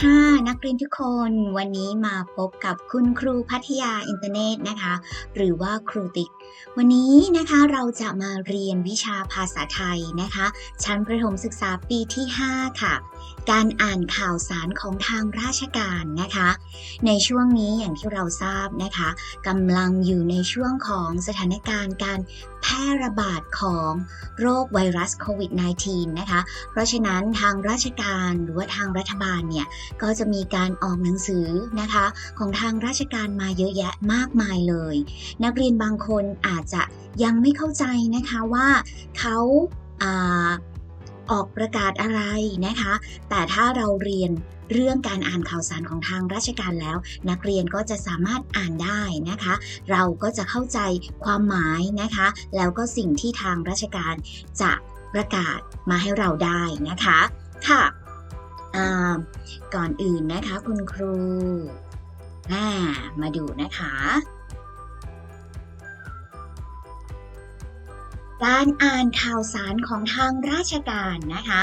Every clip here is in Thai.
ค่ะนักเรียนทุกคนวันนี้มาพบกับคุณครูพัทยาอินเทอร์เน็ตนะคะ หรือว่าครูติ๊กวันนี้นะคะเราจะมาเรียนวิชาภาษาไทยนะคะ ชั้นประถมศึกษาปีที่ 5 ค่ะ การอ่านข่าวสารของทางราชการนะคะ ในช่วงนี้อย่างที่เราทราบนะคะกำลังอยู่ในช่วงของสถานการณ์การแพร่ระบาดของโรคไวรัสโควิด -19 นะคะ เพราะฉะนั้นทางราชการหรือว่าทางรัฐบาลเนี่ย ก็จะมีการออกหนังสือนะคะ ของทางราชการมาเยอะแยะมากมายเลย นักเรียนบางคนอาจจะยังไม่เข้าใจนะคะว่าเขา ออกประกาศอะไรนะคะ แต่ถ้าเราเรียนเรื่องการอ่านข่าวสารของทางราชการแล้ว นักเรียนก็จะสามารถอ่านได้นะคะ เราก็จะเข้าใจความหมายนะคะ แล้วก็สิ่งที่ทางราชการจะประกาศมาให้เราได้นะคะค่ะก่อนอื่นนะคะคุณครูมาดูนะคะ การอ่านข่าวสารของทางราชการนะคะ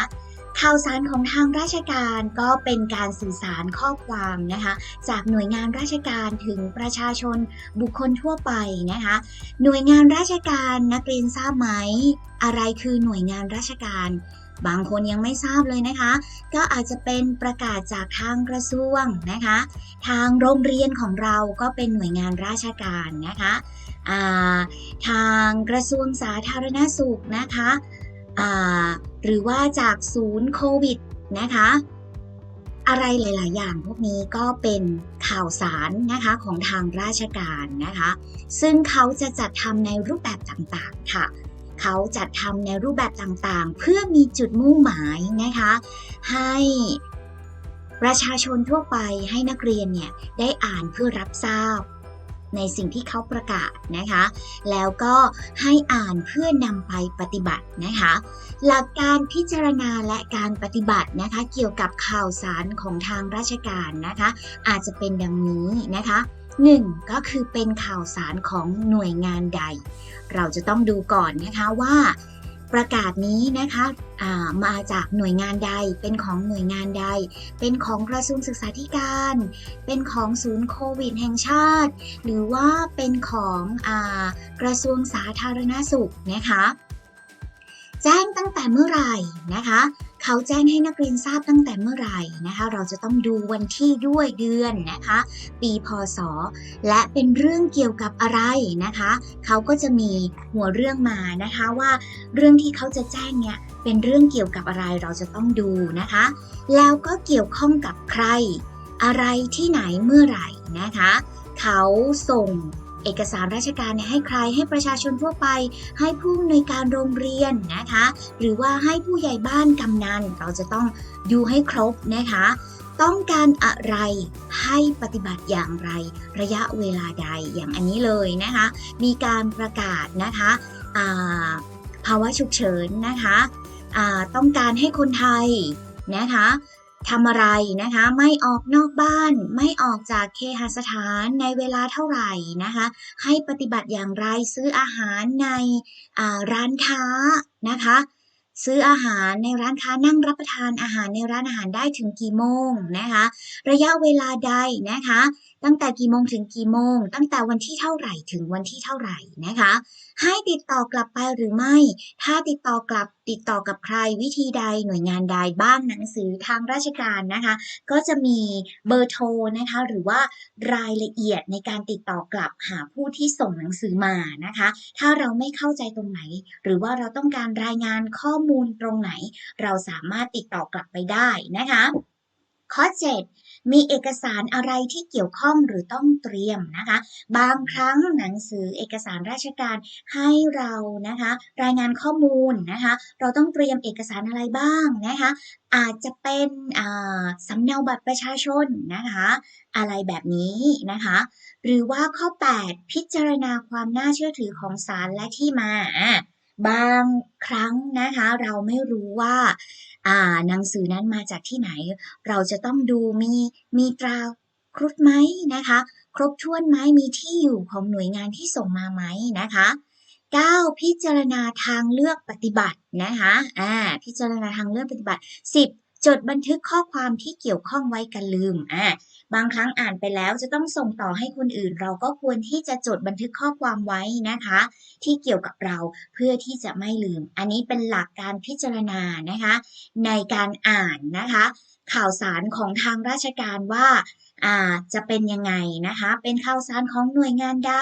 ข่าวสารของทางราชการก็เป็นการสื่อสารข้อความนะคะ จากหน่วยงานราชการถึงประชาชนบุคคลทั่วไปนะคะ หน่วยงานราชการนักเรียนทราบไหม อะไรคือหน่วยงานราชการบางคนยังไม่ทราบเลยนะคะ ก็อาจจะเป็นประกาศจากทางกระทรวงนะคะ ทางโรงเรียนของเราก็เป็นหน่วยงานราชการนะคะ ทางกระทรวงสาธารณสุขนะคะาหรือว่าจากศูนย์โควิดนะคะอะไรหลาย ๆ อย่างพวกนี้ก็เป็นข่าวสารนะคะของทางราชการนะคะ ซึ่งเขาจะจัดทำในรูปแบบต่าง ๆ ค่ะ เขาจัดทำในรูปแบบต่าง ๆ เพื่อมีจุดมุ่งหมายนะคะ ให้ประชาชนทั่วไปให้นักเรียนเนี่ยได้อ่านเพื่อรับทราบ ในสิ่งที่เขาประกาศนะคะ แล้วก็ให้อ่านเพื่อนำไปปฏิบัตินะคะ หลักการพิจารณาและการปฏิบัตินะคะ เกี่ยวกับข่าวสารของทางราชการนะคะ อาจจะเป็นดังนี้นะคะ 1. ก็คือเป็นข่าวสารของหน่วยงานใด เราจะต้องดูก่อนนะคะว่า ประกาศนี้นะคะามาจากหน่วยงานใด เป็นของหน่วยงานใด เป็นของกระทรวงศึกษาธิการ เป็นของศูนย์โควิดแห่งชาติ หรือว่าเป็นของอกระทรวงสาธารณสุขนะคะ แจ้งตั้งแต่เมื่อไหร่นะคะเขาแจ้งให้นักเรียนทราบตั้งแต่เมื่อไหร่นะคะ เราจะต้องดูวันที่ด้วยเดือนนะคะ ปีพศ และเป็นเรื่องเกี่ยวกับอะไรนะคะ เขาก็จะมีหัวเรื่องมานะคะว่าเรื่องที่เขาจะแจ้งเนี่ยเป็นเรื่องเกี่ยวกับอะไรเราจะต้องดูนะคะ แล้วก็เกี่ยวข้องกับใคร อะไรที่ไหนเมื่อไหร่นะคะ เขาส่ง เอกสารราชการเนี่ยให้ใครให้ประชาชนทั่วไป ให้ผู้อำนวยการโรงเรียนนะคะ หรือว่าให้ผู้ใหญ่บ้านกำนันเราจะต้องดูให้ครบนะคะ ต้องการอะไรให้ปฏิบัติอย่างไร ระยะเวลาใดอย่างอันนี้เลยนะคะ มีการประกาศนะคะาภาวะฉุกเฉินนะคะต้องการให้คนไทยนะคะ ทำอะไรนะคะ ไม่ออกนอกบ้าน ไม่ออกจากเคหสถานในเวลาเท่าไหร่นะคะ ให้ปฏิบัติอย่างไรซื้ออาหารในร้านค้านะคะ ซื้ออาหารในร้านค้านั่งรับประทานอาหารในร้านอาหารได้ถึงกี่โมงนะคะ ระยะเวลาใดนะคะ ตั้งแต่กี่โมงถึงกี่โมง ตั้งแต่วันที่เท่าไหร่ถึงวันที่เท่าไหร่นะคะ ให้ติดต่อกลับไปหรือไม่ ถ้าติดต่อกลับติดต่อกับใครวิธีใดหน่วยงานใดบ้างหนังสือทางราชการนะคะ ก็จะมีเบอร์โทรนะคะหรือว่ารายละเอียดในการติดต่อกลับหาผู้ที่ส่งหนังสือมานะคะ ถ้าเราไม่เข้าใจตรงไหน หรือว่าเราต้องการรายงานข้อมูลตรงไหน เราสามารถติดต่อกลับไปได้นะคะ ข้อ 7 มีเอกสารอะไรที่เกี่ยวข้องหรือต้องเตรียมนะคะ บางครั้งหนังสือเอกสารราชการให้เรานะคะ รายงานข้อมูลนะคะ เราต้องเตรียมเอกสารอะไรบ้างนะคะ อาจจะเป็นอ่าสำเนาบัตรประชาชนนะคะ อะไรแบบนี้นะคะ หรือว่าข้อ 8 พิจารณาความน่าเชื่อถือของสารและที่มา บางครั้งนะคะ เราไม่รู้ว่าอ่าหนังสือนั้นมาจากที่ไหน เราจะต้องดูมีมีตราครุฑไหมนะคะ ครบถ้วนไหมมีที่อยู่ของหน่วยงานที่ส่งมาไหมนะคะ 9. พิจารณาทางเลือกปฏิบัตินะคะอ่าพิจารณาทางเลือกปฏิบัติ 10. จดบันทึกข้อความที่เกี่ยวข้องไว้กันลืมอ่าบางครั้งอ่านไปแล้วจะต้องส่งต่อให้คนอื่น เราก็ควรที่จะจดบันทึกข้อความไว้นะคะ ที่เกี่ยวกับเราเพื่อที่จะไม่ลืม อันนี้เป็นหลักการพิจารณานะคะ ในการอ่านนะคะ ข่าวสารของทางราชการว่า จะเป็นยังไงนะคะ เป็นข่าวสารของหน่วยงานใด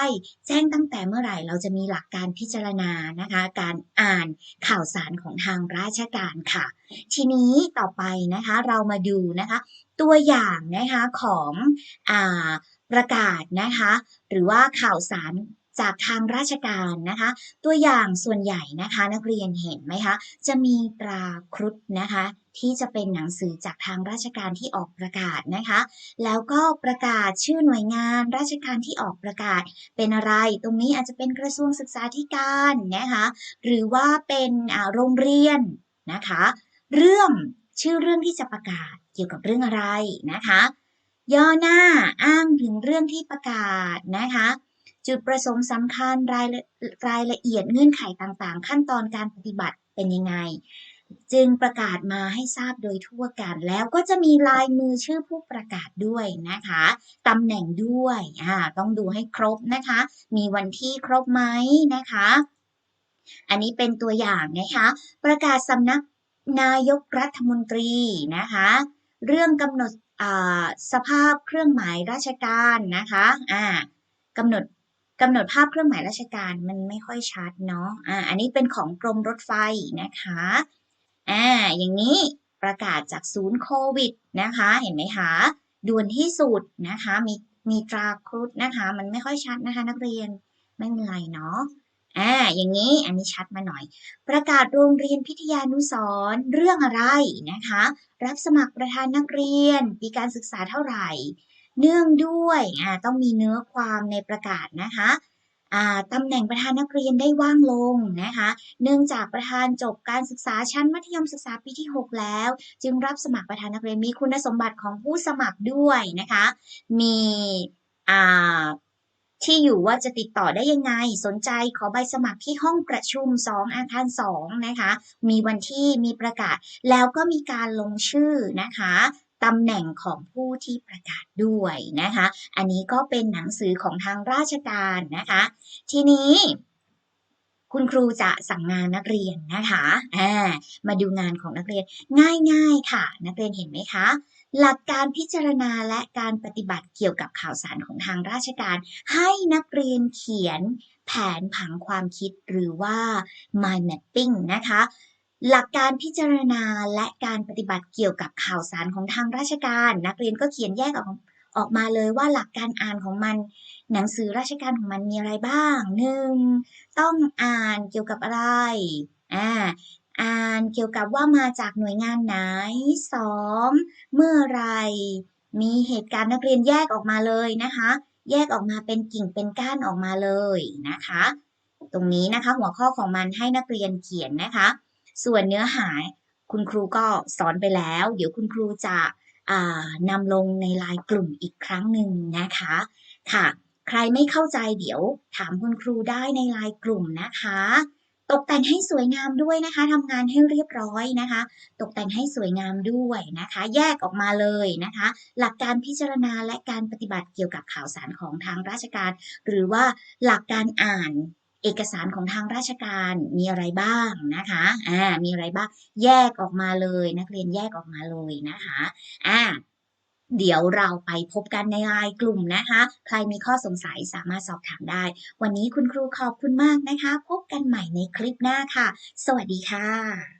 แจ้งตั้งแต่เมื่อไหร่เราจะมีหลักการพิจารณานะคะ การอ่านข่าวสารของทางราชการค่ะ ทีนี้ต่อไปนะคะเรามาดูนะคะ ตัวอย่างนะคะของอประกาศนะคะ หรือว่าข่าวสารจากทางราชการนะคะ ตัวอย่างส่วนใหญ่นะคะ นักเรียนเห็นไหมคะ จะมีตราครุฑนะคะ ที่จะเป็นหนังสือจากทางราชการที่ออกประกาศนะคะ แล้วก็ประกาศชื่อหน่วยงาน ราชการที่ออกประกาศเป็นอะไร ตรงนี้อาจจะเป็นกระทรวงศึกษาธิการนะคะหรือว่าเป็นโรงเรียนนะคะ เรื่องชื่อเรื่องที่จะประกาศเกี่ยวกับเรื่องอะไรนะคะ ย่อหน้าอ้างถึงเรื่องที่ประกาศนะคะจุดประสงค์สำคัญรายรายละเอียดเงื่อนไขต่างๆ ขั้นตอนการปฏิบัติเป็นยังไง จึงประกาศมาให้ทราบโดยทั่วกัน แล้วก็จะมีลายมือชื่อผู้ประกาศด้วยนะคะตำแหน่งด้วยอ่าต้องดูให้ครบนะคะ มีวันที่ครบไหมนะคะ อันนี้เป็นตัวอย่างนะคะ ประกาศสำนักนายกรัฐมนตรีนะคะ เรื่องกำหนดสภาพเครื่องหมายราชการนะคะอ่ากำหนดกำหนดภาพเครื่องหมายราชการมันไม่ค่อยชัดเนาะอ่าอันนี้เป็นของกรมรถไฟนะคะ อ่า อย่างนี้ประกาศจากศูนย์โควิดนะคะ เห็นไหมคะ ด่วนที่สุดนะคะ มีมีตราครุฑนะคะ มันไม่ค่อยชัดนะคะ นักเรียน ไม่เป็นไรเนาะอ่า อย่างนี้ อันนี้ชัดมาหน่อย ประกาศโรงเรียนพิทยานุสร์เรื่องอะไรนะคะ รับสมัครประธานนักเรียน ปีการศึกษาเท่าไหร่ เนื่องด้วย อ่า ต้องมีเนื้อความในประกาศนะคะ ตำแหน่งประธานนักเรียนได้ว่างลงนะคะ เนื่องจากประธานจบการศึกษาชั้นมัธยมศึกษาปีที่ 6 แล้ว จึงรับสมัครประธานนักเรียนมีคุณสมบัติของผู้สมัครด้วยนะคะ มีอ่าที่อยู่ว่าจะติดต่อได้ยังไง สนใจขอใบสมัครที่ห้องประชุม 2 อาคาร 2 นะคะ มีวันที่มีประกาศ แล้วก็มีการลงชื่อนะคะ ตำแหน่งของผู้ที่ประกาศด้วยนะคะ อันนี้ก็เป็นหนังสือของทางราชการนะคะ ทีนี้คุณครูจะสั่งงานนักเรียนนะคะอ่ามาดูงานของนักเรียนง่ายๆค่ะ นักเรียนเห็นไหมคะ หลักการพิจารณาและการปฏิบัติเกี่ยวกับข่าวสารของทางราชการ ให้นักเรียนเขียนแผนผังความคิดหรือว่า mind mapping นะคะ หลักการพิจารณาและการปฏิบัติเกี่ยวกับข่าวสารของทางราชการ นักเรียนก็เขียนแยกออกออกมาเลยว่าหลักการอ่านของมัน หนังสือราชการของมันมีอะไรบ้างหนึ่งต้องอ่านเกี่ยวกับอะไรอ่าอ่านเกี่ยวกับว่ามาจากหน่วยงานไหนสองเมื่อไรมีเหตุการณ์นักเรียนแยกออกมาเลยนะคะ แยกออกมาเป็นกิ่งเป็นก้านออกมาเลยนะคะ ตรงนี้นะคะหัวข้อของมันให้นักเรียนเขียนนะคะ ส่วนเนื้อหาคุณครูก็สอนไปแล้ว เดี๋ยวคุณครูจะนำลงในไลน์กลุ่มอีกครั้งหนึ่งนะคะ ค่ะ ใครไม่เข้าใจเดี๋ยวถามคุณครูได้ในไลน์กลุ่มนะคะ ตกแต่งให้สวยงามด้วยนะคะทำงานให้เรียบร้อยนะคะ ตกแต่งให้สวยงามด้วยนะคะ แยกออกมาเลยนะคะ หลักการพิจารณาและการปฏิบัติเกี่ยวกับข่าวสารของทางราชการ หรือว่าหลักการอ่าน เอกสารของทางราชการมีอะไรบ้างนะคะอ่ามีอะไรบ้างแยกออกมาเลยนักเรียนแยกออกมาเลยนะคะอ่าเดี๋ยวเราไปพบกันในไลน์กลุ่มนะคะ ใครมีข้อสงสัยสามารถสอบถามได้ วันนี้คุณครูขอบคุณมากนะคะ พบกันใหม่ในคลิปหน้าค่ะ สวัสดีค่ะ